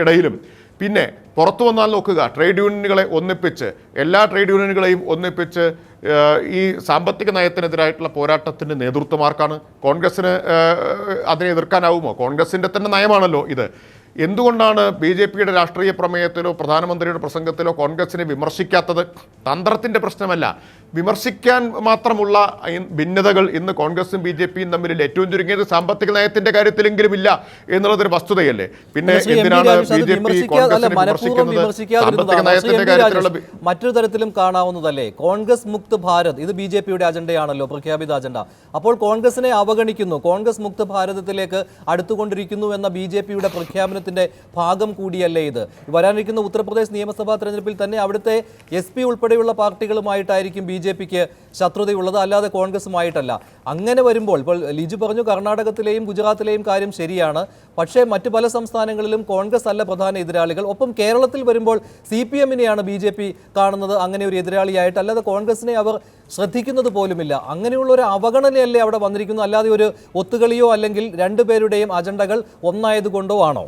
ഇടയിലും. പിന്നെ പുറത്തു വന്നാൽ നോക്കുക ട്രേഡ് യൂണിയനുകളെ ഒന്നിപ്പിച്ച് എല്ലാ ട്രേഡ് യൂണിയനുകളെയും ഒന്നിപ്പിച്ച് ഈ സാമ്പത്തിക നയത്തിനെതിരായിട്ടുള്ള പോരാട്ടത്തിന്റെ നേതൃത്വമാർക്കാണ് കോൺഗ്രസ്സിന് അതിനെ എതിർക്കാനാവുമോ? കോൺഗ്രസിന്റെ തന്നെ നയമാണല്ലോ ഇത്. എന്തുകൊണ്ടാണ് ബി ജെ പിയുടെ രാഷ്ട്രീയ പ്രമേയത്തിലോ പ്രധാനമന്ത്രിയുടെ പ്രസംഗത്തിലോ കോൺഗ്രസിനെ വിമർശിക്കാത്തത്? തന്ത്രത്തിന്റെ പ്രശ്നമല്ല. വിമർശിക്കാൻ മാത്രമുള്ള ഭിന്നതകൾ ഇന്ന് കോൺഗ്രസും ബി ജെ പിയും തമ്മിൽ ഏറ്റവും ചുരുങ്ങിയത് സാമ്പത്തിക നയത്തിന്റെ കാര്യത്തിലെങ്കിലും ഇല്ല എന്നുള്ളതൊരു വസ്തുതയല്ലേ? പിന്നെ എന്തിനാണ് ബി ജെ പി സാമ്പത്തിക നയത്തിന്റെ കാര്യത്തിലുള്ള മറ്റൊരു തരത്തിലും കാണാവുന്നതല്ലേ? കോൺഗ്രസ് മുക്ത് ഭാരത് ഇത് ബി ജെ പിയുടെ അജണ്ടയാണല്ലോ പ്രഖ്യാപിത അജണ്ട. അപ്പോൾ കോൺഗ്രസിനെ അവഗണിക്കുന്നു. കോൺഗ്രസ് മുക്ത് ഭാരതത്തിലേക്ക് അടുത്തുകൊണ്ടിരിക്കുന്നു എന്ന ബി ജെ പിയുടെ പ്രഖ്യാപനത്തിന്റെ ഭാഗം കൂടിയല്ലേ ഇത്. വരാനിരിക്കുന്ന ഉത്തർപ്രദേശ് നിയമസഭാ തെരഞ്ഞെടുപ്പിൽ തന്നെ അവിടുത്തെ എസ് പി ഉൾപ്പെടെയുള്ള പാർട്ടികളുമായിട്ടായിരിക്കും ബി ജെ പിക്ക് ശത്രുതയുള്ളത് അല്ലാതെ കോൺഗ്രസുമായിട്ടല്ല. അങ്ങനെ വരുമ്പോൾ ഇപ്പോൾ ലിജു പറഞ്ഞു കർണാടകത്തിലെയും ഗുജറാത്തിലെയും കാര്യം ശരിയാണ്. പക്ഷേ മറ്റു പല സംസ്ഥാനങ്ങളിലും കോൺഗ്രസ് അല്ല പ്രധാന എതിരാളികൾ. ഒപ്പം കേരളത്തിൽ വരുമ്പോൾ സി പി എമ്മിനെയാണ് ബി ജെ പി കാണുന്നത് അങ്ങനെ ഒരു എതിരാളിയായിട്ട്. അല്ലാതെ കോൺഗ്രസിനെ അവർ ശ്രദ്ധിക്കുന്നത് പോലുമില്ല. അങ്ങനെയുള്ള ഒരു അവഗണനയല്ലേ അവിടെ വന്നിരിക്കുന്നു. അല്ലാതെ ഒരു ഒത്തുകളിയോ അല്ലെങ്കിൽ രണ്ടുപേരുടെയും അജണ്ടകൾ ഒന്നായതുകൊണ്ടോ ആണോ?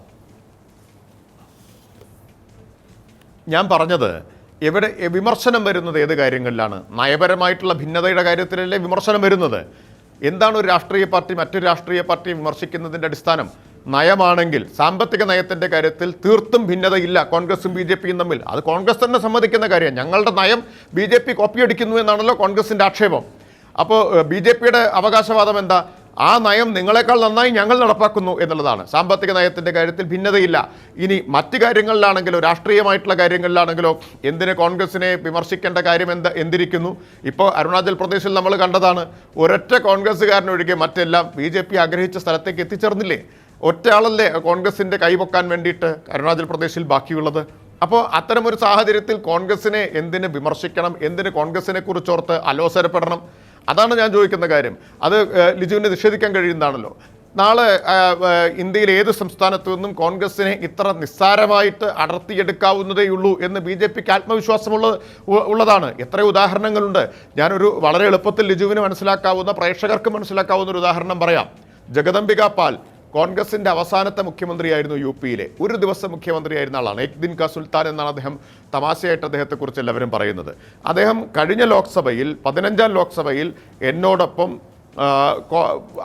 ഞാൻ പറഞ്ഞത് എവിടെ വിമർശനം വരുന്നത് ഏത് കാര്യങ്ങളിലാണ്? നയപരമായിട്ടുള്ള ഭിന്നതയുടെ കാര്യത്തിലല്ലേ വിമർശനം വരുന്നത്? എന്താണ് ഒരു രാഷ്ട്രീയ പാർട്ടി മറ്റൊരു രാഷ്ട്രീയ പാർട്ടി വിമർശിക്കുന്നതിന്റെ അടിസ്ഥാനം? നയമാണെങ്കിൽ സാമ്പത്തിക നയത്തിന്റെ കാര്യത്തിൽ തീർത്തും ഭിന്നതയില്ല. കോൺഗ്രസും ബി ജെ പിയും തമ്മിൽ. അത് കോൺഗ്രസ് തന്നെ സമ്മതിക്കുന്ന കാര്യമാണ്. ഞങ്ങളുടെ നയം ബി ജെ പി കോപ്പിയടിക്കുന്നു എന്നാണല്ലോ കോൺഗ്രസിന്റെ ആക്ഷേപം. അപ്പോൾ ബി ജെ പിയുടെ അവകാശവാദം എന്താ? ആ നയം നിങ്ങളെക്കാൾ നന്നായി ഞങ്ങൾ നടപ്പാക്കുന്നു എന്നുള്ളതാണ്. സാമ്പത്തിക നയത്തിന്റെ കാര്യത്തിൽ ഭിന്നതയില്ല. ഇനി മറ്റ് കാര്യങ്ങളിലാണെങ്കിലോ രാഷ്ട്രീയമായിട്ടുള്ള കാര്യങ്ങളിലാണെങ്കിലോ എന്തിന് കോൺഗ്രസിനെ വിമർശിക്കേണ്ട കാര്യം എന്ത് എന്തിരിക്കുന്നു? ഇപ്പോൾ അരുണാചൽ പ്രദേശിൽ നമ്മൾ കണ്ടതാണ് ഒരൊറ്റ കോൺഗ്രസ്സുകാരനൊഴികെ മറ്റെല്ലാം ബി ജെ പി ആഗ്രഹിച്ച സ്ഥലത്തേക്ക് എത്തിച്ചേർന്നില്ലേ? ഒറ്റയാളല്ലേ കോൺഗ്രസിന്റെ കൈപൊക്കാൻ വേണ്ടിയിട്ട് അരുണാചൽ പ്രദേശിൽ ബാക്കിയുള്ളത്? അപ്പോൾ അത്തരമൊരു സാഹചര്യത്തിൽ കോൺഗ്രസിനെ എന്തിന് വിമർശിക്കണം? എന്തിന് കോൺഗ്രസിനെ കുറിച്ചോർത്ത് അലോസരപ്പെടണം? അതാണ് ഞാൻ ചോദിക്കുന്ന കാര്യം. അത് ലിജുവിനെ നിഷേധിക്കാൻ കഴിയുന്നതാണല്ലോ. നാളെ ഇന്ത്യയിലെ ഏത് സംസ്ഥാനത്തു നിന്നും കോൺഗ്രസിനെ ഇത്ര നിസ്സാരമായിട്ട് അടർത്തിയെടുക്കാവുന്നതേയുള്ളൂ എന്ന് ബി ജെ പിക്ക് ആത്മവിശ്വാസമുള്ള ഉള്ളതാണ്. എത്ര ഉദാഹരണങ്ങളുണ്ട്. ഞാനൊരു വളരെ എളുപ്പത്തിൽ ലിജുവിന് മനസ്സിലാക്കാവുന്ന പ്രേക്ഷകർക്ക് മനസ്സിലാക്കാവുന്ന ഒരു ഉദാഹരണം പറയാം. ജഗദംബിക പാൽ. കോൺഗ്രസിന്റെ അവസാനത്തെ മുഖ്യമന്ത്രിയായിരുന്നു യു പിയിലെ. ഒരു ദിവസം മുഖ്യമന്ത്രിയായിരുന്ന ആളാണ്. എക് ദിൻ കാ സുൽത്താൻ എന്നാണ് അദ്ദേഹം തമാശയായിട്ട് അദ്ദേഹത്തെക്കുറിച്ച് എല്ലാവരും പറയുന്നത്. അദ്ദേഹം കഴിഞ്ഞ ലോക്സഭയിൽ പതിനഞ്ചാം ലോക്സഭയിൽ എന്നോടൊപ്പം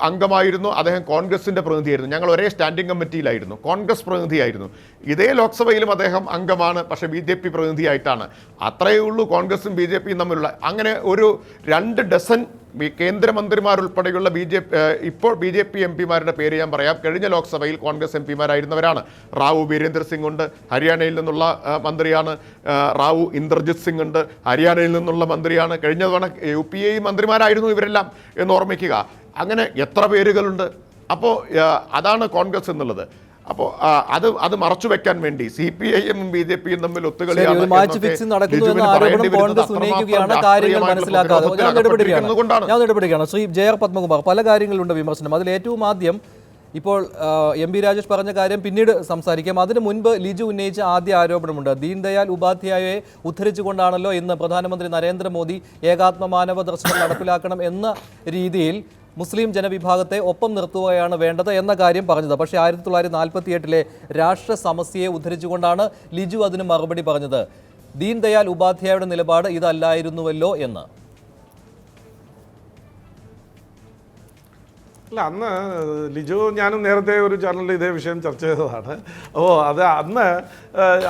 അംഗമായിരുന്നു. അദ്ദേഹം കോൺഗ്രസിന്റെ പ്രതിനിധിയായിരുന്നു. ഞങ്ങൾ ഒരേ സ്റ്റാൻഡിംഗ് കമ്മിറ്റിയിലായിരുന്നു. കോൺഗ്രസ് പ്രതിനിധിയായിരുന്നു. ഇതേ ലോക്സഭയിലും അദ്ദേഹം അംഗമാണ് പക്ഷേ ബി ജെ പി പ്രതിനിധിയായിട്ടാണ്. അത്രയേ ഉള്ളൂ കോൺഗ്രസും ബി ജെ പിയും തമ്മിലുള്ള അങ്ങനെ ഒരു രണ്ട് ഡസൻ കേന്ദ്രമന്ത്രിമാരുൾപ്പെടെയുള്ള ബി ജെ ഇപ്പോൾ ബി ജെ പി എം പിമാരുടെ പേര് ഞാൻ പറയാം. കഴിഞ്ഞ ലോക്സഭയിൽ കോൺഗ്രസ് എം പിമാരായിരുന്നവരാണ്. റാവു വീരേന്ദ്ര സിംഗ് ഉണ്ട് ഹരിയാനയിൽ നിന്നുള്ള മന്ത്രിയാണ്. റാവു ഇന്ദ്രജിത് സിംഗ് ഉണ്ട് ഹരിയാനയിൽ നിന്നുള്ള മന്ത്രിയാണ്. കഴിഞ്ഞ തവണ യു പി എ മന്ത്രിമാരായിരുന്നു ഇവരെല്ലാം എന്ന് ഓർമ്മിക്കുക. അങ്ങനെ എത്ര പേരുകളുണ്ട്? അപ്പോൾ അതാണ് കോൺഗ്രസ് എന്നുള്ളത്. അപ്പോൾ അത് അത് മറച്ചു വെക്കാൻ വേണ്ടി സി പി ഐ എമ്മും ബി ജെ പിയും തമ്മിൽ ഒത്തുകളിയാണ് ശ്രീ ജയർ പത്മകുമാർ പല കാര്യങ്ങളുണ്ട് വിമർശനം. അതിൽ ഏറ്റവും ആദ്യം ഇപ്പോൾ എം ബി രാജേഷ് പറഞ്ഞ കാര്യം പിന്നീട് സംസാരിക്കാം. അതിനു മുൻപ് ലിജു ഉന്നയിച്ച ആദ്യ ആരോപണമുണ്ട്. ദീൻദയാൽ ഉപാധ്യായയെ ഉദ്ധരിച്ചുകൊണ്ടാണല്ലോ ഇന്ന് പ്രധാനമന്ത്രി നരേന്ദ്രമോദി ഏകാത്മ മാനവ ദർശനം നടപ്പിലാക്കണം എന്ന രീതിയിൽ മുസ്ലിം ജനവിഭാഗത്തെ ഒപ്പം നിർത്തുകയാണ് വേണ്ടത് എന്ന കാര്യം പറഞ്ഞത്. പക്ഷേ ആയിരത്തി തൊള്ളായിരത്തി നാൽപ്പത്തി എട്ടിലെ രാഷ്ട്ര സമസ്യയെ ഉദ്ധരിച്ചുകൊണ്ടാണ് ലിജു അതിന് മറുപടി പറഞ്ഞത്. ദീൻദയാൽ ഉപാധ്യായയുടെ നിലപാട് ഇതല്ലായിരുന്നുവല്ലോ എന്ന്. അല്ല അന്ന് ലിജു ഞാനും നേരത്തെ ഒരു ചാനലിൽ ഇതേ വിഷയം ചർച്ച ചെയ്തതാണ്. അപ്പോൾ അത് അന്ന്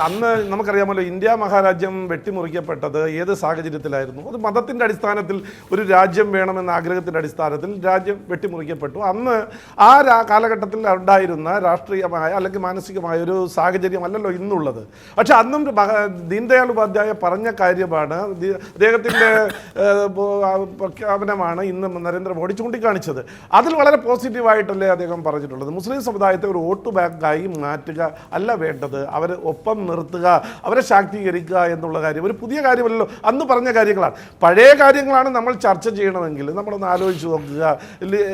അന്ന് നമുക്കറിയാമല്ലോ ഇന്ത്യ മഹാരാജ്യം വെട്ടിമുറിക്കപ്പെട്ടത് ഏത് സാഹചര്യത്തിലായിരുന്നു? അത് മതത്തിന്റെ അടിസ്ഥാനത്തിൽ ഒരു രാജ്യം വേണമെന്ന ആഗ്രഹത്തിന്റെ അടിസ്ഥാനത്തിൽ രാജ്യം വെട്ടിമുറിക്കപ്പെട്ടു. അന്ന് ആ കാലഘട്ടത്തിൽ ഉണ്ടായിരുന്ന രാഷ്ട്രീയമായ അല്ലെങ്കിൽ മാനസികമായ ഒരു സാഹചര്യമല്ലല്ലോ ഇന്നുള്ളത്. പക്ഷെ അന്നും ദീൻദയാൽ ഉപാധ്യായ പറഞ്ഞ കാര്യമാണ് അദ്ദേഹത്തിന്റെ പ്രഖ്യാപനമാണ് ഇന്ന് നരേന്ദ്രമോദി ചൂണ്ടിക്കാണിച്ചത്. അതിൽ വളരെ പോസിറ്റീവായിട്ടല്ലേ അദ്ദേഹം പറഞ്ഞിട്ടുള്ളത്? മുസ്ലിം സമുദായത്തെ ഒരു വോട്ട് ബാങ്കായി മാറ്റുക അല്ല വേണ്ടത്. അവരെ ഒപ്പം നിർത്തുക അവരെ ശാക്തീകരിക്കുക എന്നുള്ള കാര്യം. ഒരു പുതിയ കാര്യമല്ലല്ലോ. അന്ന് പറഞ്ഞ കാര്യങ്ങളാണ്. പഴയ കാര്യങ്ങളാണ് നമ്മൾ ചർച്ച ചെയ്യണമെങ്കിൽ നമ്മളൊന്ന് ആലോചിച്ച് നോക്കുക.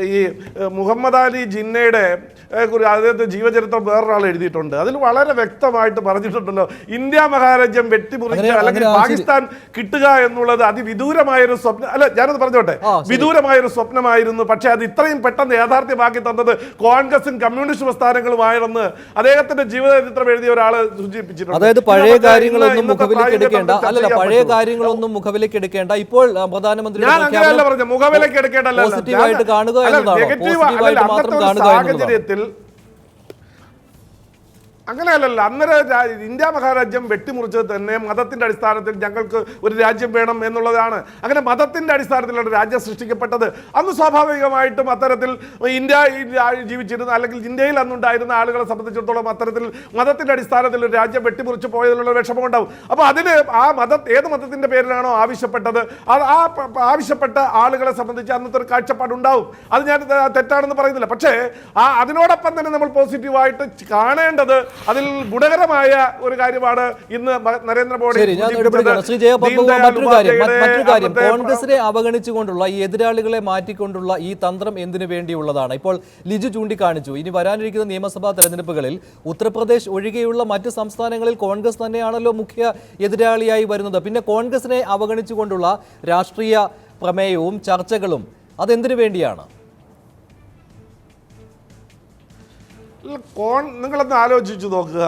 ഈ മുഹമ്മദ് അലി ജിന്നയുടെ കുറിച്ച് കുറി- അദ്ദേഹത്തെ ജീവചരിത്രം വേറൊരാൾ എഴുതിയിട്ടുണ്ട്. അതിൽ വളരെ വ്യക്തമായിട്ട് പറഞ്ഞിട്ടുണ്ടല്ലോ. ഇന്ത്യ മഹാരാജ്യം വെട്ടിമുറിച്ച് അല്ലെങ്കിൽ. പാകിസ്ഥാൻ കിട്ടുക എന്നുള്ളത് അതിവിദൂരമായൊരു സ്വപ്നം അല്ല ഞാനത് പറഞ്ഞോട്ടെ. വിദൂരമായൊരു സ്വപ്നമായിരുന്നു. പക്ഷേ അത് ഇത്രയും പെട്ടെന്ന് പെട്ടെന്ന് യാഥാർത്ഥ്യമാക്കി തന്നത് കോൺഗ്രസും കമ്മ്യൂണിസ്റ്റ് പ്രസ്ഥാനങ്ങളുമായിരുന്നു അദ്ദേഹത്തിന്റെ ജീവചരിത്രം എഴുതിയ ഒരാൾ സൂചിപ്പിച്ചിട്ടുണ്ട്. അതായത് പഴയ കാര്യങ്ങളൊന്നും മുഖവിലേക്ക് എടുക്കേണ്ട അല്ലല്ല പഴയ കാര്യങ്ങളൊന്നും മുഖവിലേക്ക് എടുക്കേണ്ട. ഇപ്പോൾ പ്രധാനമന്ത്രി മുഖവിലേക്ക് എടുക്കേണ്ടല്ല പോസിറ്റീവായിട്ട് കാണുക എന്നതാണ്? പോസിറ്റീവായിട്ട് മാത്രം കാണുക അങ്ങനെയല്ലല്ലോ. അന്നേരം ഇന്ത്യ മഹാരാജ്യം വെട്ടിമുറിച്ചത് തന്നെ മതത്തിന്റെ അടിസ്ഥാനത്തിൽ ഞങ്ങൾക്ക് ഒരു രാജ്യം വേണം എന്നുള്ളതാണ്. അങ്ങനെ മതത്തിന്റെ അടിസ്ഥാനത്തിലാണ് രാജ്യം സൃഷ്ടിക്കപ്പെട്ടത്. അന്ന് സ്വാഭാവികമായിട്ടും അത്തരത്തിൽ ഇന്ത്യ ജീവിച്ചിരുന്ന അല്ലെങ്കിൽ ഇന്ത്യയിൽ അന്നുണ്ടായിരുന്ന ആളുകളെ സംബന്ധിച്ചിടത്തോളം അത്തരത്തിൽ മതത്തിന്റെ അടിസ്ഥാനത്തിൽ ഒരു രാജ്യം വെട്ടിമുറിച്ച് പോയതിലുള്ള വിഷമം ഉണ്ടാവും അപ്പോൾ അതിന് ആ മത ഏത് മതത്തിന്റെ പേരിലാണോ ആവശ്യപ്പെട്ടത്? അത് ആ ആവശ്യപ്പെട്ട ആളുകളെ സംബന്ധിച്ച് അന്നത്തെ ഒരു കാഴ്ചപ്പാടുണ്ടാവും. അത് ഞാൻ തെറ്റാണെന്ന് പറയുന്നില്ല. പക്ഷേ ആ അതിനോടൊപ്പം തന്നെ നമ്മൾ പോസിറ്റീവായിട്ട് കാണേണ്ടത് അതിൽ ഗുണകരമായ ഒരു കാര്യമാണ് ഇന്ന് നരേന്ദ്ര നരേന്ദ്രമോദി മറ്റൊരു കാര്യം മറ്റൊരു കാര്യം. അന്നത്തെ കോൺഗ്രസിനെ അവഗണിച്ചുകൊണ്ടുള്ള ഈ എതിരാളികളെ മാറ്റിക്കൊണ്ടുള്ള ഈ തന്ത്രം എന്തിനു വേണ്ടിയുള്ളതാണ്? ഇപ്പോൾ ലിജു ചൂണ്ടിക്കാണിച്ചു. ഇനി വരാനിരിക്കുന്ന നിയമസഭാ തെരഞ്ഞെടുപ്പുകളിൽ ഉത്തർപ്രദേശ് ഒഴികെയുള്ള മറ്റ് സംസ്ഥാനങ്ങളിൽ കോൺഗ്രസ് തന്നെയാണല്ലോ മുഖ്യ എതിരാളിയായി വരുന്നത്. പിന്നെ കോൺഗ്രസിനെ അവഗണിച്ചുകൊണ്ടുള്ള രാഷ്ട്രീയ പ്രമേയവും ചർച്ചകളും അതെന്തിനു വേണ്ടിയാണ്? കോൺ നിങ്ങളൊന്ന് ആലോചിച്ച് നോക്കുക.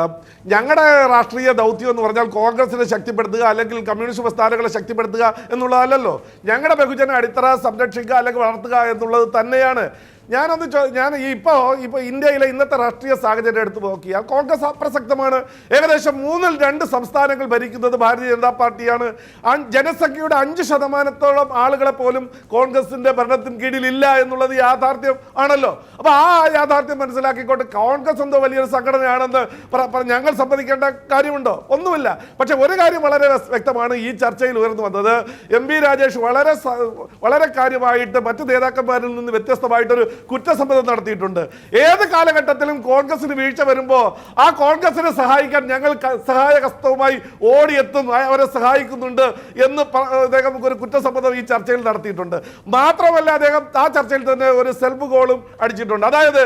ഞങ്ങളുടെ രാഷ്ട്രീയ ദൗത്യം എന്ന് പറഞ്ഞാൽ കോൺഗ്രസിനെ ശക്തിപ്പെടുത്തുക അല്ലെങ്കിൽ കമ്മ്യൂണിസ്റ്റ് പ്രസ്ഥാനങ്ങളെ ശക്തിപ്പെടുത്തുക എന്നുള്ളതല്ലല്ലോ. ഞങ്ങളുടെ ബഹുജന അടിത്തറ സംരക്ഷിക്കുക അല്ലെങ്കിൽ വളർത്തുക എന്നുള്ളത് തന്നെയാണ്. ചോ ഞാൻ ഇപ്പോൾ ഇപ്പോൾ ഇന്ത്യയിലെ ഇന്നത്തെ രാഷ്ട്രീയ സാഹചര്യം എടുത്ത് നോക്കിയാൽ കോൺഗ്രസ് അപ്രസക്തമാണ്. ഏകദേശം മൂന്നിൽ രണ്ട് സംസ്ഥാനങ്ങൾ ഭരിക്കുന്നത് ഭാരതീയ ജനതാ പാർട്ടിയാണ്. ജനസംഖ്യയുടെ അഞ്ച് ശതമാനത്തോളം ആളുകളെ പോലും കോൺഗ്രസിന്റെ ഭരണത്തിന് കീഴിലില്ല എന്നുള്ളത് യാഥാർത്ഥ്യം ആണല്ലോ. അപ്പോൾ ആ യാഥാർത്ഥ്യം മനസ്സിലാക്കിക്കൊണ്ട് കോൺഗ്രസ് എന്തോ വലിയൊരു സംഘടനയാണെന്ന് ഞങ്ങൾ സമ്മതിക്കേണ്ട കാര്യമുണ്ടോ? ഒന്നുമില്ല. പക്ഷെ ഒരു കാര്യം വളരെ വ്യക്തമാണ് ഈ ചർച്ചയിൽ ഉയർന്നു വന്നത്. എം രാജേഷ് വളരെ വളരെ കാര്യമായിട്ട് മറ്റു നേതാക്കന്മാരിൽ നിന്ന് വ്യത്യസ്തമായിട്ടൊരു കുറ്റസമ്മതം നടത്തിയിട്ടുണ്ട്. ഏത് കാലഘട്ടത്തിലും കോൺഗ്രസിന് വീഴ്ച വരുമ്പോൾ ആ കോൺഗ്രസിനെ സഹായിക്കാൻ ഞങ്ങൾ സഹായ സഹായഹസ്തവുമായി ഓടിയെത്തും അവരെ സഹായിക്കുന്നുണ്ട് എന്ന് അദ്ദേഹം ഒരു കുറ്റസമ്മതം ഈ ചർച്ചയിൽ നടത്തിയിട്ടുണ്ട്. മാത്രമല്ല അദ്ദേഹം ആ ചർച്ചയിൽ തന്നെ ഒരു സെൽഫ് ഗോളും അടിച്ചിട്ടുണ്ട്. അതായത്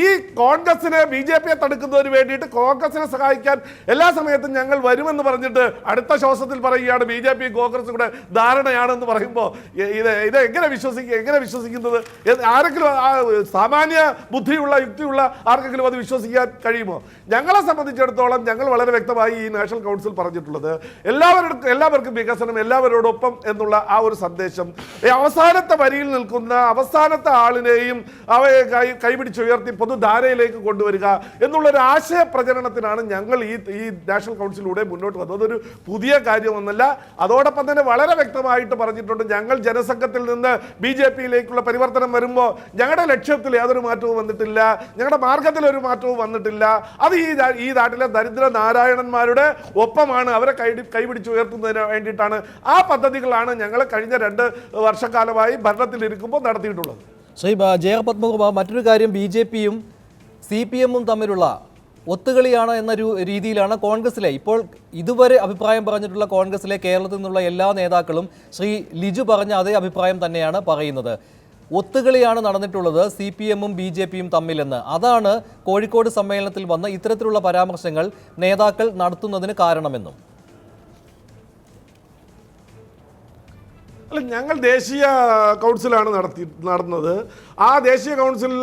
ഈ കോൺഗ്രസിനെ ബി ജെ പിയെ തടുക്കുന്നതിന് വേണ്ടിയിട്ട് കോൺഗ്രസിനെ സഹായിക്കാൻ എല്ലാ സമയത്തും ഞങ്ങൾ വരുമെന്ന് പറഞ്ഞിട്ട് അടുത്ത ശ്വാസത്തിൽ പറയുകയാണ് ബി ജെ പി കോൺഗ്രസ് കൂടെ ധാരണയാണെന്ന് പറയുമ്പോൾ ഇത് ഇത് എങ്ങനെ വിശ്വസിക്കുക എങ്ങനെ വിശ്വസിക്കുന്നത്? ഏത് ആരെങ്കിലും ആ സാമാന്യ ബുദ്ധിയുള്ള യുക്തിയുള്ള ആർക്കെങ്കിലും അത് വിശ്വസിക്കാൻ കഴിയുമോ? ഞങ്ങളെ സംബന്ധിച്ചിടത്തോളം ഞങ്ങൾ വളരെ വ്യക്തമായി ഈ നാഷണൽ കൗൺസിൽ പറഞ്ഞിട്ടുള്ളത് എല്ലാവർക്കും എല്ലാവർക്കും വികസനം എല്ലാവരോടൊപ്പം എന്നുള്ള ആ ഒരു സന്ദേശം. അവസാനത്തെ വരിയിൽ നിൽക്കുന്ന അവസാനത്തെ ആളിനെയും അവയെ കൈ കൈപിടിച്ചുയർത്തി പൊതുധാരയിലേക്ക് കൊണ്ടുവരിക എന്നുള്ളൊരു ആശയ പ്രചരണത്തിനാണ് ഞങ്ങൾ ഈ ഈ നാഷണൽ കൗൺസിലൂടെ മുന്നോട്ട് വന്നത്. അതൊരു പുതിയ കാര്യമൊന്നല്ല. അതോടൊപ്പം തന്നെ വളരെ വ്യക്തമായിട്ട് പറഞ്ഞിട്ടുണ്ട് ഞങ്ങൾ ജനസംഘത്തിൽ നിന്ന് ബി ജെ പിയിലേക്കുള്ള പരിവർത്തനം വരുമ്പോൾ ഞങ്ങളുടെ ലക്ഷ്യത്തിൽ യാതൊരു മാറ്റവും വന്നിട്ടില്ല. ഞങ്ങളുടെ മാർഗത്തിൽ ഒരു മാറ്റവും വന്നിട്ടില്ല. അത് ഈ ഈ നാട്ടിലെ ദരിദ്ര നാരായണന്മാരുടെ ഒപ്പമാണ് അവരെ കൈ കൈപിടിച്ച് ഉയർത്തുന്നതിന് വേണ്ടിയിട്ടാണ് ആ പദ്ധതികളാണ് ഞങ്ങൾ കഴിഞ്ഞ രണ്ട് വർഷക്കാലമായി ഭരണത്തിൽ ഭരണത്തിലിരിക്കുമ്പോൾ നടത്തിയിട്ടുള്ളത്. സൈബ ജയപത്മകുമാർ മറ്റൊരു കാര്യം ബി ജെ പിയും സി പി എമ്മും തമ്മിലുള്ള ഒത്തുകളിയാണ് എന്ന ഒരു രീതിയിലാണ് കോൺഗ്രസ്സിലെ. ഇപ്പോൾ ഇതുവരെ അഭിപ്രായം പറഞ്ഞിട്ടുള്ള കോൺഗ്രസ്സിലെ കേരളത്തിൽ നിന്നുള്ള എല്ലാ നേതാക്കളും ശ്രീ ലിജു പറഞ്ഞ അതേ അഭിപ്രായം തന്നെയാണ് പറയുന്നത്. ഒത്തുകളിയാണ് നടന്നിട്ടുള്ളത് സി പി എമ്മും ബി ജെ പിയും തമ്മിലെന്ന്. അതാണ് കോഴിക്കോട് സമ്മേളനത്തിൽ വന്ന ഇത്തരത്തിലുള്ള പരാമർശങ്ങൾ നേതാക്കൾ നടത്തുന്നതിന് കാരണമെന്നും. അല്ല ഞങ്ങൾ ദേശീയ കൗൺസിലാണ് നടത്തി നടന്നത്. ആ ദേശീയ കൗൺസിലിൽ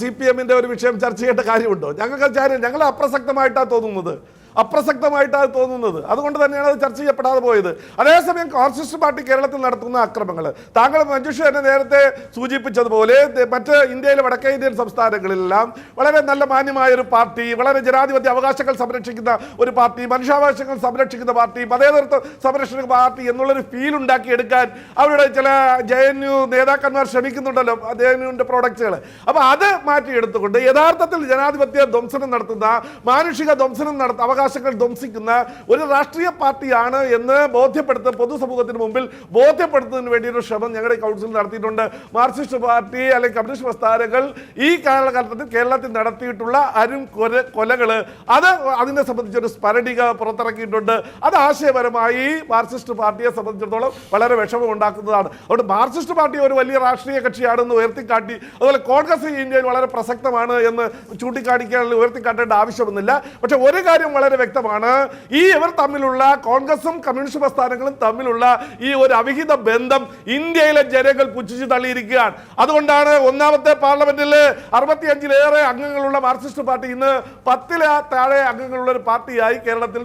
സി പി എമ്മിന്റെ ഒരു വിഷയം ചർച്ച ചെയ്യേണ്ട കാര്യമുണ്ടോ? ഞങ്ങൾക്ക് ഞങ്ങൾ അപ്രസക്തമായിട്ടാണ് തോന്നുന്നത്. അപ്രസക്തമായിട്ടാണ് തോന്നുന്നത്. അതുകൊണ്ട് തന്നെയാണ് അത് ചർച്ച ചെയ്യപ്പെടാതെ പോയത്. അതേസമയം കോൺഗ്രസ് പാർട്ടി കേരളത്തിൽ നടത്തുന്ന അക്രമങ്ങൾ താങ്കൾ മഞ്ജുഷ എന്നെ നേരത്തെ സൂചിപ്പിച്ചതുപോലെ മറ്റ് ഇന്ത്യയിലെ വടക്കേ ഇന്ത്യൻ സംസ്ഥാനങ്ങളിലെല്ലാം വളരെ നല്ല മാന്യമായ ഒരു പാർട്ടി വളരെ ജനാധിപത്യ അവകാശങ്ങൾ സംരക്ഷിക്കുന്ന ഒരു പാർട്ടി മനുഷ്യാവകാശങ്ങൾ സംരക്ഷിക്കുന്ന പാർട്ടി മതേതൃത്വ സംരക്ഷണ പാർട്ടി എന്നുള്ളൊരു ഫീൽ ഉണ്ടാക്കിയെടുക്കാൻ അവരുടെ ചില ജെ എൻ യു നേതാക്കന്മാർ ശ്രമിക്കുന്നുണ്ടല്ലോ ജെ എൻ യുവിന്റെ പ്രോഡക്റ്റുകൾ അപ്പോൾ അത് മാറ്റിയെടുത്തുകൊണ്ട് യഥാർത്ഥത്തിൽ ജനാധിപത്യ ധ്വംസനം നടത്തുന്ന മാനുഷിക ധ്വംസനം നടത്ത അവകാശങ്ങൾ ധ്വംസിക്കുന്ന ഒരു രാഷ്ട്രീയ പാർട്ടിയാണ് എന്ന് ബോധ്യപ്പെടുത്ത പൊതുസമൂഹത്തിന് മുമ്പിൽ ബോധ്യപ്പെടുത്തുന്നതിന് വേണ്ടി ഒരു ശ്രമം ഞങ്ങളുടെ കൗൺസിൽ നടത്തിയിട്ടുണ്ട്. മാർക്സിസ്റ്റ് പാർട്ടി അല്ലെങ്കിൽ കമ്മ്യൂണിസ്റ്റ് പ്രസ്ഥാനങ്ങൾ ഈ കാലഘട്ടത്തിൽ കേരളത്തിൽ നടത്തിയിട്ടുള്ള അരും കൊല കൊലകൾ അത് അതിനെ സംബന്ധിച്ചൊരു സ്മരണിക പുറത്തിറക്കിയിട്ടുണ്ട്. അത് ആശയപരമായി മാർക്സിസ്റ്റ് പാർട്ടിയെ സംബന്ധിച്ചിടത്തോളം വളരെ വിഷമം ഉണ്ടാക്കുന്നതാണ്. അതുകൊണ്ട് മാർക്സിസ്റ്റ് പാർട്ടി ഒരു വലിയ രാഷ്ട്രീയ കക്ഷിയാണെന്ന് ഉയർത്തിക്കാട്ടി അതുപോലെ കോൺഗ്രസ് ഇന്ത്യയിൽ വളരെ പ്രസക്തമാണ് എന്ന് ചൂണ്ടിക്കാണിക്കാൻ ഉയർത്തിക്കാട്ടേണ്ട ആവശ്യമൊന്നുമില്ല. പക്ഷെ ഒരു കാര്യം വളരെ വളരെ വ്യക്തമാണ്. ഈ ഇവർ തമ്മിലുള്ള കോൺഗ്രസും കമ്മ്യൂണിസ്റ്റ് പ്രസ്ഥാനങ്ങളും തമ്മിലുള്ള ഈ ഒരു അവിഹിത ബന്ധം ഇന്ത്യയിലെ ജനങ്ങൾ പുച്ഛിച്ച് തള്ളിയിരിക്കുകയാണ്. അതുകൊണ്ടാണ് ഒന്നാമത്തെ പാർലമെന്റിൽ അറുപത്തിയഞ്ചിലേറെ അംഗങ്ങളുള്ള മാർക്സിസ്റ്റ് പാർട്ടി ഇന്ന് പത്തില താഴെ അംഗങ്ങളുള്ള ഒരു പാർട്ടിയായി കേരളത്തിൽ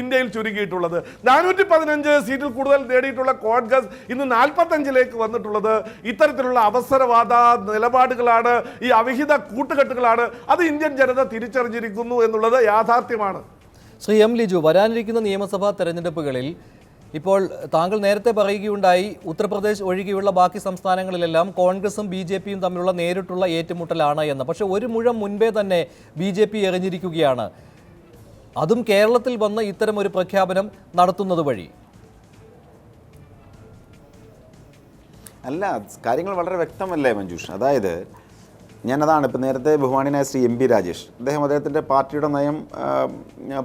ഇന്ത്യയിൽ ചുരുക്കിയിട്ടുള്ളത്. നാനൂറ്റി പതിനഞ്ച് സീറ്റിൽ കൂടുതൽ നേടിയിട്ടുള്ള കോൺഗ്രസ് ഇന്ന് നാൽപ്പത്തഞ്ചിലേക്ക് വന്നിട്ടുള്ളത് ഇത്തരത്തിലുള്ള അവസരവാദ നിലപാടുകളാണ് ഈ അവിഹിത കൂട്ടുകെട്ടുകളാണ്. അത് ഇന്ത്യൻ ജനത തിരിച്ചറിഞ്ഞിരിക്കുന്നു എന്നുള്ളത് യാഥാർത്ഥ്യമാണ്. ശ്രീ എം ലിജു വരാനിരിക്കുന്ന നിയമസഭാ തെരഞ്ഞെടുപ്പുകളിൽ ഇപ്പോൾ താങ്കൾ നേരത്തെ പറയുകയുണ്ടായി ഉത്തർപ്രദേശ് ഒഴികെയുള്ള ബാക്കി സംസ്ഥാനങ്ങളിലെല്ലാം കോൺഗ്രസും ബി ജെ പിയും തമ്മിലുള്ള നേരിട്ടുള്ള ഏറ്റുമുട്ടലാണ് എന്ന്. പക്ഷേ ഒരു മുഴം മുൻപേ തന്നെ ബി ജെ പി എറിഞ്ഞിരിക്കുകയാണ്. അതും കേരളത്തിൽ വന്ന് ഇത്തരം ഒരു പ്രഖ്യാപനം നടത്തുന്നത് വഴി. അല്ല കാര്യങ്ങൾ വളരെ വ്യക്തമല്ലേ മഞ്ജുഷ്? അതായത് ഞാനതാണ് ഇപ്പം നേരത്തെ ബഹുമാനിനായ ശ്രീ എം പി രാജേഷ്. അദ്ദേഹം അദ്ദേഹത്തിന്റെ പാർട്ടിയുടെ നയം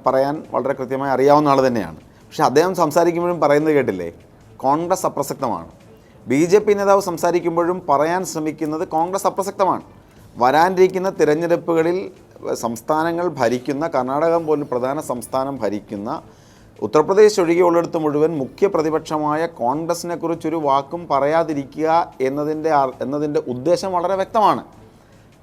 പറയാൻ വളരെ കൃത്യമായി അറിയാവുന്ന ആൾ തന്നെയാണ്. പക്ഷേ അദ്ദേഹം സംസാരിക്കുമ്പോഴും പറയുന്നത് കേട്ടില്ലേ? കോൺഗ്രസ് അപ്രസക്തമാണ്. ബി ജെ പി നേതാവ് സംസാരിക്കുമ്പോഴും പറയാൻ ശ്രമിക്കുന്നത് കോൺഗ്രസ് അപ്രസക്തമാണ്. വരാനിരിക്കുന്ന തിരഞ്ഞെടുപ്പുകളിൽ സംസ്ഥാനങ്ങൾ ഭരിക്കുന്ന കർണാടകം പോലും പ്രധാന സംസ്ഥാനം ഭരിക്കുന്ന ഉത്തർപ്രദേശ് ഒഴികെയുള്ളിടത്ത് മുഴുവൻ മുഖ്യ പ്രതിപക്ഷമായ കോൺഗ്രസിനെക്കുറിച്ചൊരു വാക്കും പറയാതിരിക്കുക എന്നതിന്റെ എന്നതിന്റെ ഉദ്ദേശം വളരെ വ്യക്തമാണ്.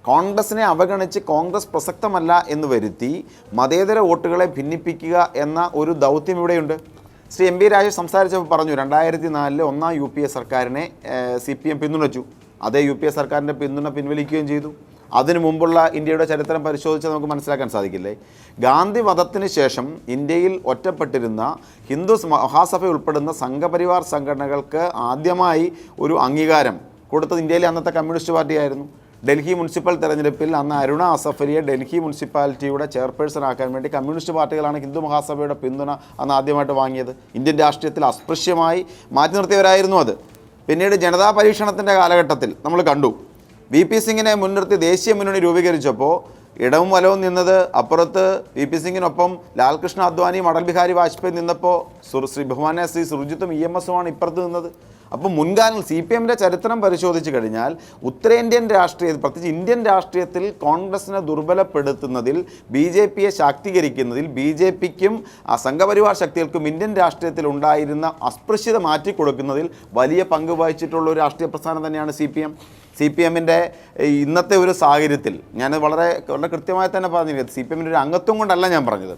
കോൺഗ്രസിനെ അവഗണിച്ച് കോൺഗ്രസ് പ്രസക്തമല്ല എന്ന് വരുത്തി മതേതര വോട്ടുകളെ ഭിന്നിപ്പിക്കുക എന്ന ഒരു ദൗത്യം ഇവിടെയുണ്ട്. ശ്രീ എം പി രാജേഷ് സംസാരിച്ചപ്പോൾ പറഞ്ഞു രണ്ടായിരത്തി നാലിലെ ഒന്നാം യു പി എ സർക്കാരിനെ സി പി എം പിന്തുണച്ചു. അതേ യു പി എ സർക്കാരിന്റെ പിന്തുണ പിൻവലിക്കുകയും ചെയ്തു. അതിനു മുമ്പുള്ള ഇന്ത്യയുടെ ചരിത്രം പരിശോധിച്ചാൽ നമുക്ക് മനസ്സിലാക്കാൻ സാധിക്കില്ലേ? ഗാന്ധി വധത്തിന് ശേഷം ഇന്ത്യയിൽ ഒറ്റപ്പെട്ടിരുന്ന ഹിന്ദു മഹാസഭ ഉൾപ്പെടുന്ന സംഘപരിവാർ സംഘടനകൾക്ക് ആദ്യമായി ഒരു അംഗീകാരം കൊടുത്തത് ഇന്ത്യയിലെ അന്നത്തെ കമ്മ്യൂണിസ്റ്റ് പാർട്ടിയായിരുന്നു. ഡൽഹി മുനിസിപ്പൽ തെരഞ്ഞെടുപ്പിൽ അന്ന് അരുണ അസഫരിയെ ഡൽഹി മുനിസിപ്പാലിറ്റിയുടെ ചെയർപേഴ്സൺ ആക്കാൻ വേണ്ടി കമ്മ്യൂണിസ്റ്റ് പാർട്ടികളാണ് ഹിന്ദു മഹാസഭയുടെ പിന്തുണ അന്ന് ആദ്യമായിട്ട് വാങ്ങിയത്. ഇന്ത്യൻ രാഷ്ട്രീയത്തിൽ അസ്പൃശ്യമായി മാറ്റി നിർത്തിയവരായിരുന്നു അത്. പിന്നീട് ജനതാ പരീക്ഷണത്തിന്റെ കാലഘട്ടത്തിൽ നമ്മൾ കണ്ടു. വി പി സിംഗിനെ മുൻനിർത്തി ദേശീയ മുന്നണി രൂപീകരിച്ചപ്പോൾ ഇടവും വലവും നിന്നത് അപ്പുറത്ത് വി പി സിംഗിനൊപ്പം ലാൽകൃഷ്ണ അദ്വാനിയും അടൽ ബിഹാരി വാജ്പേയി നിന്നപ്പോൾ ശ്രീ ബഹുമാന ശ്രീ സുർജിത്തും ഇ എം എസുമാണ് ഇപ്പുറത്ത് നിന്നത്. അപ്പോൾ മുൻകാലങ്ങൾ സി പി എമ്മിന്റെ ചരിത്രം പരിശോധിച്ച് കഴിഞ്ഞാൽ ഉത്തരേന്ത്യൻ രാഷ്ട്രീയത്തിൽ പ്രത്യേകിച്ച് ഇന്ത്യൻ രാഷ്ട്രീയത്തിൽ കോൺഗ്രസിനെ ദുർബലപ്പെടുത്തുന്നതിൽ ബി ജെ പിയെ ശാക്തീകരിക്കുന്നതിൽ ബി ജെ പിക്കും സംഘപരിവാർ ശക്തികൾക്കും ഇന്ത്യൻ രാഷ്ട്രീയത്തിൽ ഉണ്ടായിരുന്ന അസ്പൃശ്യത മാറ്റിക്കൊടുക്കുന്നതിൽ വലിയ പങ്ക് വഹിച്ചിട്ടുള്ള ഒരു രാഷ്ട്രീയ പ്രസ്ഥാനം തന്നെയാണ് C P M. C P എമ്മിന്റെ ഇന്നത്തെ ഒരു സാഹചര്യത്തിൽ ഞാൻ വളരെ വളരെ കൃത്യമായി തന്നെ പറഞ്ഞിരിക്കുന്നത് സി പി എമ്മിന്റെ ഒരു അംഗത്വം കൊണ്ടല്ല ഞാൻ പറഞ്ഞത്.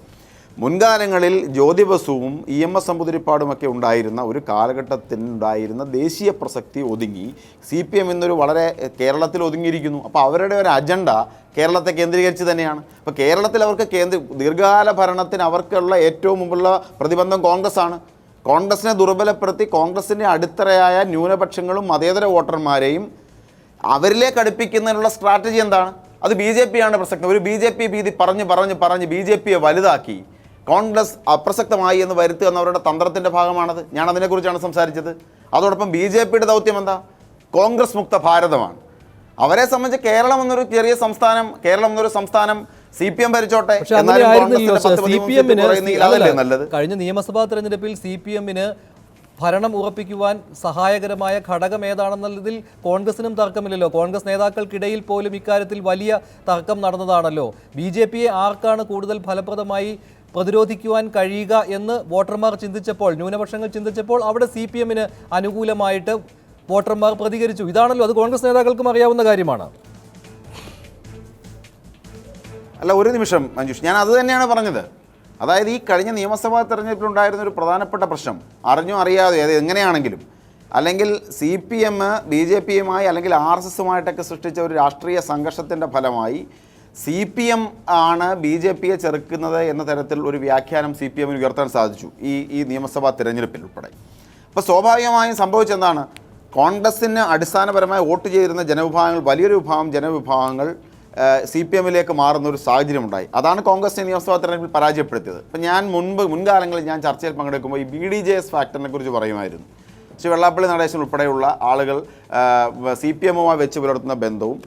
മുൻകാലങ്ങളിൽ ജ്യോതിബസുവും ഇ എം എസ് സമ്പുതിരിപ്പാടുമൊക്കെ ഉണ്ടായിരുന്ന ഒരു കാലഘട്ടത്തിനുണ്ടായിരുന്ന ദേശീയ പ്രസക്തി ഒതുങ്ങി. സി പി എം ഇന്നൊരു വളരെ കേരളത്തിൽ ഒതുങ്ങിയിരിക്കുന്നു. അപ്പോൾ അവരുടെ ഒരു അജണ്ട കേരളത്തെ കേന്ദ്രീകരിച്ച് തന്നെയാണ്. അപ്പോൾ കേരളത്തിൽ അവർക്ക് കേന്ദ്ര ദീർഘകാല ഭരണത്തിന് അവർക്കുള്ള ഏറ്റവും മുമ്പുള്ള പ്രതിബന്ധം കോൺഗ്രസ് ആണ് കോൺഗ്രസിനെ ദുർബലപ്പെടുത്തി കോൺഗ്രസിന്റെ അടിത്തറയായ ന്യൂനപക്ഷങ്ങളും മതേതര വോട്ടർമാരെയും അവരിലേക്ക് അടുപ്പിക്കുന്നതിനുള്ള സ്ട്രാറ്റജി എന്താണ്? അത് ബി ജെ പി ആണ് പ്രസക്തം. ഒരു ബി ജെ പി ഭീതി പറഞ്ഞ് പറഞ്ഞ് പറഞ്ഞ് ബി ജെ പിയെ വലുതാക്കി. കോൺഗ്രസ് അപ്രസക്തമായി എന്ന് വരുത്തുക എന്നവരുടെ തന്ത്രത്തിന്റെ ഭാഗമാണത്. ഞാൻ അതിനെക്കുറിച്ചാണ് സംസാരിച്ചത്. അതോടൊപ്പം ബി ജെ പിയുടെ ദൗത്യം എന്താ കോൺഗ്രസ് മുക്ത ഭാരതമാണ്. അവരെ സംബന്ധിച്ച് കേരളം എന്നൊരു ചെറിയ സംസ്ഥാനം കേരളം എന്നൊരു സംസ്ഥാനം സി പി എം ഭരിച്ചോട്ടെ കഴിഞ്ഞ നിയമസഭാ തെരഞ്ഞെടുപ്പിൽ സി പി എമ്മിന് ഭരണം ഉറപ്പിക്കുവാൻ സഹായകരമായ ഘടകം ഏതാണെന്നുള്ളതിൽ കോൺഗ്രസിനും തർക്കമില്ലല്ലോ. കോൺഗ്രസ് നേതാക്കൾക്കിടയിൽ പോലും ഇക്കാര്യത്തിൽ വലിയ തർക്കം നടന്നതാണല്ലോ. ബി ജെ പിയെ ആർക്കാണ് കൂടുതൽ ഫലപ്രദമായി പ്രതിരോധിക്കുവാൻ കഴിയുക എന്ന് വോട്ടർമാർ ചിന്തിച്ചപ്പോൾ ന്യൂനപക്ഷങ്ങൾ ചിന്തിച്ചപ്പോൾ അവിടെ സി പി എമ്മിന് അനുകൂലമായിട്ട് വോട്ടർമാർ പ്രതികരിച്ചു. ഇതാണല്ലോ അത് കോൺഗ്രസ് നേതാക്കൾക്കും അറിയാവുന്ന കാര്യമാണ്. അല്ല ഒരു നിമിഷം മഞ്ജുഷ്. ഞാൻ അത് തന്നെയാണ് പറഞ്ഞത്. അതായത് ഈ കഴിഞ്ഞ നിയമസഭാ തെരഞ്ഞെടുപ്പിലുണ്ടായിരുന്ന ഒരു പ്രധാനപ്പെട്ട പ്രശ്നം അറിഞ്ഞോ അറിയാതെ അത് എങ്ങനെയാണെങ്കിലും അല്ലെങ്കിൽ C P M B J പിയുമായി അല്ലെങ്കിൽ ആർ എസ് എസുമായിട്ടൊക്കെ സൃഷ്ടിച്ച ഒരു രാഷ്ട്രീയ സംഘർഷത്തിന്റെ ഫലമായി സി പി എം ആണ് ബി ജെ പിയെ ചെറുക്കുന്നത് എന്ന തരത്തിൽ ഒരു വ്യാഖ്യാനം സി പി എമ്മിന് ഉയർത്താൻ സാധിച്ചു. ഈ ഈ നിയമസഭാ തിരഞ്ഞെടുപ്പിൽ ഉൾപ്പെടെ. അപ്പോൾ സ്വാഭാവികമായും സംഭവിച്ചെന്താണ്? കോൺഗ്രസ്സിന് അടിസ്ഥാനപരമായി വോട്ട് ചെയ്തിരുന്ന ജനവിഭാഗങ്ങൾ വലിയൊരു വിഭാഗം ജനവിഭാഗങ്ങൾ സി പി എമ്മിലേക്ക് മാറുന്ന ഒരു സാഹചര്യം ഉണ്ടായി അതാണ് കോൺഗ്രസിനെ നിയമസഭാ തെരഞ്ഞെടുപ്പിൽ പരാജയപ്പെടുത്തിയത്. അപ്പോൾ ഞാൻ മുൻപ് മുൻകാലങ്ങളിൽ ഞാൻ ചർച്ചയിൽ പങ്കെടുക്കുമ്പോൾ ഈ ബി ഡി ജെ എസ് ഫാക്ടറിനെ കുറിച്ച് പറയുമായിരുന്നു. ശ്രീ വെള്ളാപ്പള്ളി നടേശൻ ഉൾപ്പെടെയുള്ള ആളുകൾ സി പി എമ്മുമായി വെച്ച് പുലർത്തുന്ന ബന്ധവും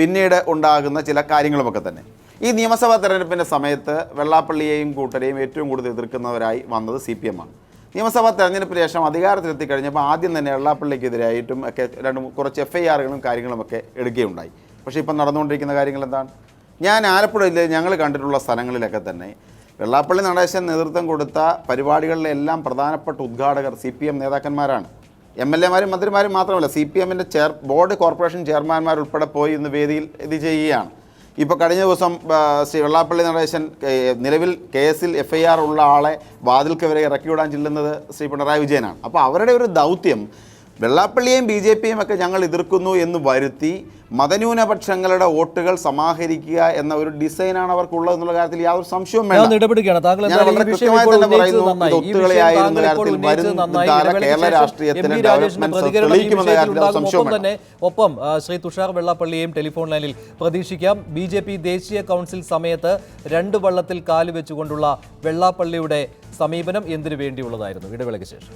പിന്നീട് ഉണ്ടാകുന്ന ചില കാര്യങ്ങളുമൊക്കെ തന്നെ. ഈ നിയമസഭാ തെരഞ്ഞെടുപ്പിന്റെ സമയത്ത് വെള്ളാപ്പള്ളിയെയും കൂട്ടരെയും ഏറ്റവും കൂടുതൽ എതിർക്കുന്നവരായി വന്നത് സി പി എമ്മാണ് നിയമസഭാ തെരഞ്ഞെടുപ്പിന് ശേഷം അധികാരത്തിലെത്തി കഴിഞ്ഞപ്പോൾ ആദ്യം തന്നെ വെള്ളാപ്പള്ളിക്കെതിരായിട്ടും ഒക്കെ രണ്ട് കുറച്ച് എഫ് ഐ ആറുകളും കാര്യങ്ങളുമൊക്കെ എടുക്കുകയുണ്ടായി പക്ഷേ ഇപ്പം നടന്നുകൊണ്ടിരിക്കുന്ന കാര്യങ്ങൾ എന്താണ്? ഞാൻ ആലപ്പുഴ ജില്ലയിൽ ഞങ്ങൾ കണ്ടിട്ടുള്ള സ്ഥലങ്ങളിലൊക്കെ തന്നെ വെള്ളാപ്പള്ളി നടേശൻ നേതൃത്വം കൊടുത്ത പരിപാടികളിലെ എല്ലാം പ്രധാനപ്പെട്ട ഉദ്ഘാടകർ സി പി എം നേതാക്കന്മാരാണ്. എം എൽ എമാരും മന്ത്രിമാരും മാത്രമല്ല സി പി എമ്മിന്റെ ചെയർ ബോർഡ് കോർപ്പറേഷൻ ചെയർമാൻമാർ ഉൾപ്പെടെ പോയി ഇന്ന് വേദിയിൽ ഇത് ചെയ്യുകയാണ്. ഇപ്പോൾ കഴിഞ്ഞ ദിവസം ശ്രീ വെള്ളാപ്പള്ളി നടേശൻ നിലവിൽ കേസിൽ എഫ് ഐ ആർ ഉള്ള ആളെ വാതിൽക്ക് വരെ ഇറക്കിവിടാൻ ചെല്ലുന്നത് ശ്രീ പിണറായി വിജയനാണ്. അപ്പോൾ അവരുടെ ഒരു ദൗത്യം വെള്ളാപ്പള്ളിയെയും ബി ജെ പിയും ഒക്കെ ഞങ്ങൾ എതിർക്കുന്നു എന്ന് വരുത്തി മതന്യൂനപക്ഷങ്ങളുടെ വോട്ടുകൾ സമാഹരിക്കുക എന്ന ഒരു ഡിസൈനാണ് അവർക്കുള്ളത് എന്നുള്ള കാര്യത്തിൽ യാതൊരു സംശയവും വേണം ഇടപെടുകയാണ്. താങ്കൾ കൃത്യമായി തന്നെ പറയുന്നു, നന്നായി. ഇത് ഈ ഒത്തുകളിയായിരുന്ന കാര്യത്തിൽ വരും കാല കേരള രാഷ്ട്രീയത്തിന് തെളിയിക്കുമെന്ന കാര്യത്തിൽ സംശയം തന്നെ ഒപ്പം ശ്രീ തുഷാർ വെള്ളാപ്പള്ളിയെയും ടെലിഫോൺ ലൈനിൽ പ്രതീക്ഷിക്കാം. ബി ജെ പി ദേശീയ കൗൺസിൽ സമയത്ത് രണ്ട് വള്ളത്തിൽ കാൽ വെച്ചുകൊണ്ടുള്ള വെള്ളാപ്പള്ളിയുടെ സമീപനം എന്തിനു വേണ്ടിയുള്ളതായിരുന്നു? ഇടവേളയ്ക്ക് ശേഷം.